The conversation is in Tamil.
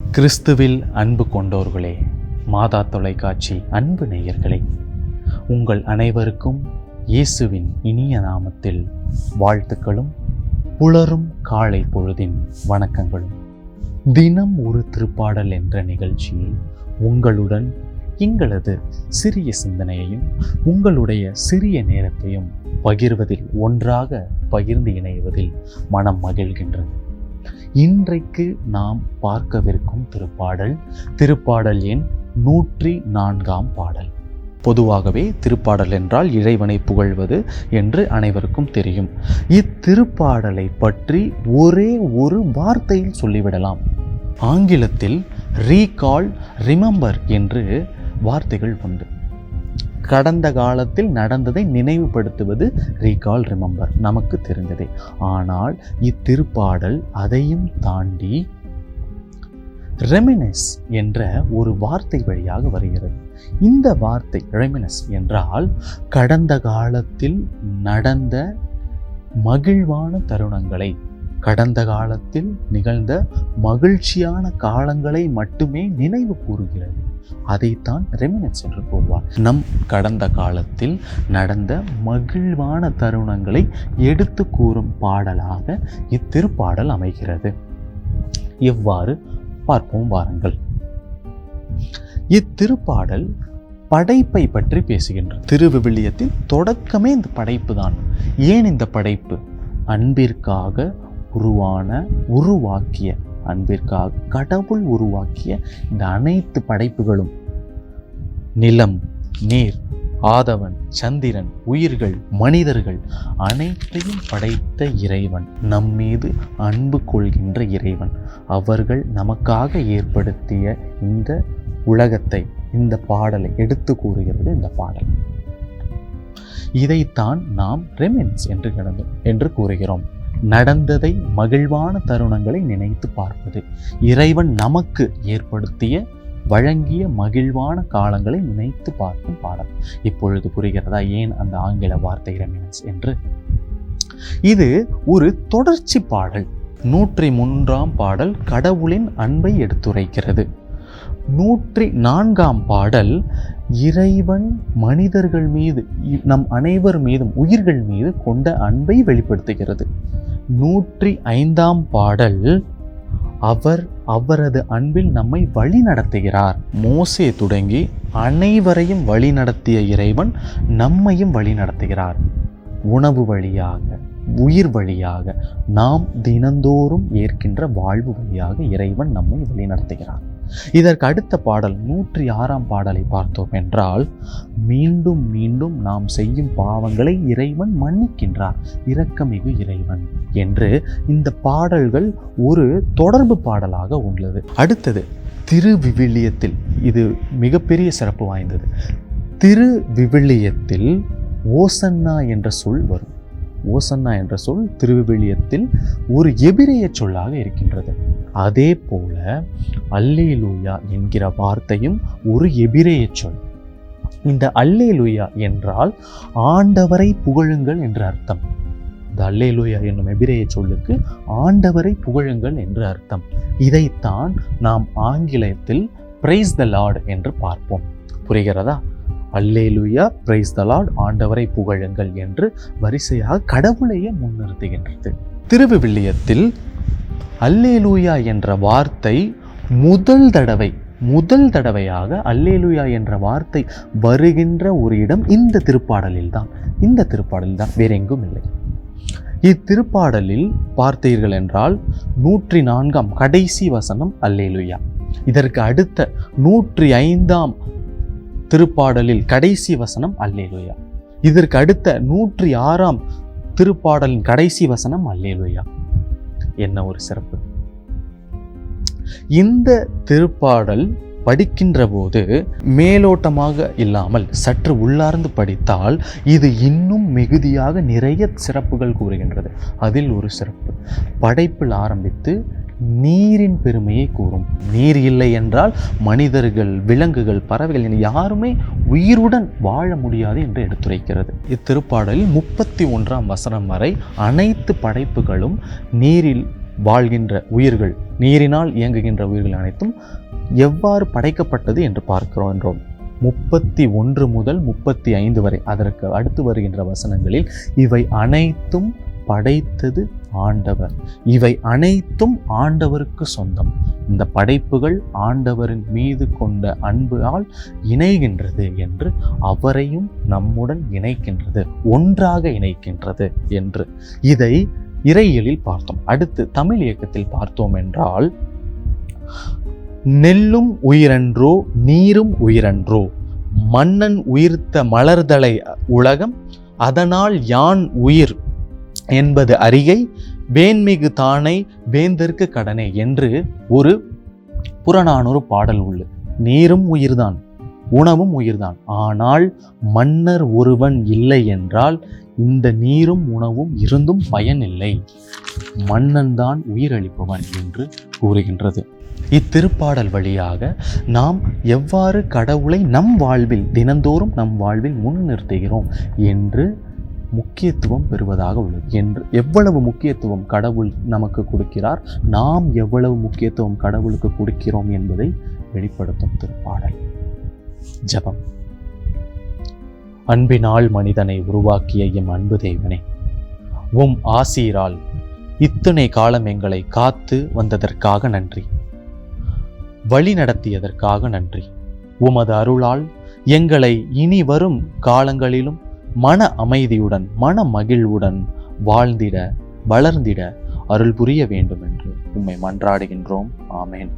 கிறிஸ்துவில் அன்பு கொண்டோர்களே மாதா தொலைக்காட்சி அன்பு நேயர்களே உங்கள் அனைவருக்கும் இயேசுவின் இனிய நாமத்தில் வாழ்த்துக்களும் புலரும் காலை பொழுதின் வணக்கங்களும். தினம் ஒரு திருப்பாடல் என்ற நிகழ்ச்சியில் உங்களுடன் எங்களது சிறிய சிந்தனையையும் உங்களுடைய சிறிய நேரத்தையும் பகிர்வதில் ஒன்றாக பகிர்ந்து இணைவதில் மனம் மகிழ்கின்றது. இன்றைக்கு நாம் பார்க்கவிருக்கும் திருப்பாடல் திருப்பாடல் எண் நூற்றி நான்காம் பாடல். பொதுவாகவே திருப்பாடல் என்றால் இறைவனை புகழ்வது என்று அனைவருக்கும் தெரியும். இத்திருப்பாடலை பற்றி ஒரே ஒரு வார்த்தையில் சொல்லிவிடலாம். ஆங்கிலத்தில் ரீகால் ரிமெம்பர் என்று வார்த்தைகள் உண்டு. கடந்த காலத்தில் நடந்ததை நினைவுபடுத்துவது ரீகால் ரிமம்பர் நமக்கு தெரிந்ததே. ஆனால் இத்திருப்பாடல் அதையும் தாண்டி ரெமினஸ் என்ற ஒரு வார்த்தை வழியாக வருகிறது. இந்த வார்த்தை ரெமினஸ் என்றால் கடந்த காலத்தில் நடந்த மகிழ்வான தருணங்களை கடந்த காலத்தில் நிகழ்ந்த மகிழ்ச்சியான காலங்களை மட்டுமே நினைவு கூறுகிறது. அதைத்தான் ரெமினன்ஸ் என்று கூறுவார். நம் கடந்த காலத்தில் நடந்த மகிழ்வான தருணங்களை எடுத்து கூறும் பாடலாக இத்திருப்பாடல் அமைகிறது. எவ்வாறு பார்ப்போம் வாருங்கள். இத்திருப்பாடல் படைப்பை பற்றி பேசுகின்றது. திருவிவிலியத்தின் தொடக்கமே இந்த படைப்பு தான். ஏன் இந்த படைப்பு? அன்பிற்காக உருவான உருவாக்கிய அன்பிற்காக கடவுள் உருவாக்கிய இந்த அனைத்து படைப்புகளும் நிலம் நீர் ஆதவன் சந்திரன் உயிர்கள் மனிதர்கள் அனைத்தையும் படைத்த இறைவன். நம்மீது அன்பு கொள்கின்ற இறைவன். அவர்கள் நமக்காக ஏற்படுத்திய இந்த உலகத்தை இந்த பாடலை எடுத்து கூறுகிறது இந்த பாடல். இதைத்தான் நாம் ரெமின்ஸ் என்று கிடந்தோம் என்று கூறுகிறோம். நடந்ததை மகிழ்வான தருணங்களை நினைத்து பார்ப்பது. இறைவன் நமக்கு ஏற்படுத்திய வழங்கிய மகிழ்வான காலங்களை நினைத்து பார்க்கும் பாடல். இப்பொழுது புரிகிறதா? ஏன் அந்த ஆங்கில வார்த்தை ரெமினன்ஸ் என்று? இது ஒரு தொடர்ச்சி பாடல். நூற்றி மூன்றாம் பாடல் கடவுளின் அன்பை எடுத்துரைக்கிறது. நூற்றி நான்காம் பாடல் இறைவன் மனிதர்கள் மீது நம் அனைவர் மீதும் உயிர்கள் மீது கொண்ட அன்பை வெளிப்படுத்துகிறது. நூற்றி ஐந்தாம் பாடல் அவர் அவரது அன்பில் நம்மை வழி நடத்துகிறார். மோசே தொடங்கி அனைவரையும் வழி நடத்திய இறைவன் நம்மையும் வழி நடத்துகிறார். உணவு வழியாக உயிர் வழியாக நாம் தினந்தோறும் ஏற்கின்ற வாழ்வு வழியாக இறைவன் நம்மை வழி நடத்துகிறார். இதற்கு அடுத்த பாடல் நூற்றி ஆறாம் பாடலை பார்த்தோம் என்றால் மீண்டும் மீண்டும் நாம் செய்யும் பாவங்களை இறைவன் மன்னிக்கின்றார் இரக்கமிகு இறைவன் என்று இந்த பாடல்கள் ஒரு தொடர்பு பாடலாக உள்ளது. அடுத்தது திருவிவிலியத்தில் இது மிகப்பெரிய சிறப்பு வாய்ந்தது. திருவிவிலியத்தில் ஓசன்னா என்ற சொல் வரும். ஓசன்னா என்ற சொல் திருவிவிலியத்தில் ஒரு எபிரேய சொல்லாக இருக்கின்றது. அதே போல அல்லேலூயா என்கிற வார்த்தையும் ஒரு எபிரேய சொல். இந்த அல்லேலூயா என்றால் ஆண்டவரை புகழுங்கள் என்று அர்த்தம். இந்த அல்லேலூயா என்னும் எபிரேய சொல்லுக்கு ஆண்டவரை புகழுங்கள் என்று அர்த்தம். இதைத்தான் நாம் ஆங்கிலத்தில் பிரைஸ் த லார்டு என்று பார்ப்போம். புரிகிறதா? அல்லேலுயா பிரைஸ் த ஆண்டவரை புகழுங்கள் என்று வரிசையாக கடவுளையே முன்னிறுத்துகின்றது. திருவிவிலியத்தில் அல்லேலூயா என்ற வார்த்தை முதல் தடவை முதல் தடவையாக அல்லேலூயா என்ற வார்த்தை வருகின்ற ஒரு இடம் இந்த திருப்பாடலில் தான் இந்த திருப்பாடலில் தான் வேறெங்கும் இல்லை. இத்திருப்பாடலில் பார்த்தீர்கள் என்றால் நூற்றி நான்காம் கடைசி வசனம் அல்லேலுயா. இதற்கு அடுத்த நூற்றி ஐந்தாம் திருப்பாடலில் கடைசி வசனம் அல்லேலுயா. இதற்கு அடுத்த நூற்றி ஆறாம் திருப்பாடலின் கடைசி வசனம் அல்லேலுயா. என்ன ஒரு சிறப்பு. இந்த திருப்பாடல் படிக்கின்ற போது மேலோட்டமாக இல்லாமல் சற்று உள்ளார்ந்து படித்தால் இது இன்னும் மிகுதியாக நிறைய சிறப்புகள் கூறுகின்றது. அதில் ஒரு சிறப்பு. படைப்பில் ஆரம்பித்து நீரின் பெருமையை கூறும். நீர் இல்லை என்றால் மனிதர்கள் விலங்குகள் பறவைகள் என யாருமே உயிருடன் வாழ முடியாது என்று எடுத்துரைக்கிறது. இத்திருப்பாடலில் முப்பத்தி ஒன்றாம் வசனம் வரை அனைத்து படைப்புகளும் நீரில் வாழ்கின்ற உயிர்கள் நீரினால் இயங்குகின்ற உயிர்கள் அனைத்தும் எவ்வாறு படைக்கப்பட்டது என்று பார்க்கிறோம் என்றோம். முப்பத்தி ஒன்று முதல் முப்பத்தி ஐந்து வரை அதற்கு அடுத்து வருகின்ற வசனங்களில் இவை அனைத்தும் படைத்தது ஆண்டவர். இவை அனைத்தும் ஆண்டவருக்கு சொந்தம். இந்த படைப்புகள் ஆண்டவரின் மீது கொண்ட அன்பால் இணைகின்றது என்று அவரையும் நம்முடன் இணைக்கின்றது ஒன்றாக இணைக்கின்றது என்று இதை இறையியலில் பார்த்தோம். அடுத்து தமிழ் இயக்கத்தில் பார்த்தோம் என்றால் நெல்லும் உயிரன்றோ நீரும் உயிரன்றோ மன்னன் உயிர்த்த மலர்தலை உலகம் அதனால் யான் உயிர் என்பது அறிகை வேன்மிகு தானை வேந்தற்கு கடனே என்று ஒரு புறநானூறு பாடல் உள்ளு நீரும் உயிர்தான் உணவும் உயிர்தான். ஆனால் மன்னர் ஒருவன் இல்லை என்றால் இந்த நீரும் உணவும் இருந்தும் பயனில்லை. மன்னன் தான் உயிரளிப்பவன் என்று கூறுகின்றது. இத்திருப்பாடல் வழியாக நாம் எவ்வாறு கடவுளை நம் வாழ்வில் தினந்தோறும் நம் வாழ்வில் முன்னிறுத்துகிறோம் என்று முக்கியத்துவம் பெறுவதாக உள்ளது. என்று எவ்வளவு முக்கியத்துவம் கடவுள் நமக்கு கொடுக்கிறார் நாம் எவ்வளவு முக்கியத்துவம் கடவுளுக்கு கொடுக்கிறோம் என்பதை வெளிப்படுத்தும் திருப்பாடல். ஜபம். அன்பினால் மனிதனை உருவாக்கிய எம் அன்பு தேவனே உம் ஆசீரால் இத்தனை காலம் எங்களை காத்து வந்ததற்காக நன்றி. வழி நடத்தியதற்காக நன்றி. உமது அருளால் எங்களை இனி வரும் காலங்களிலும் மன அமைதியுடன் மன மகிழ்வுடன் வாழ்ந்திட வளர்ந்திட அருள் புரிய வேண்டும் என்று உம்மை மன்றாடுகின்றோம். ஆமேன்.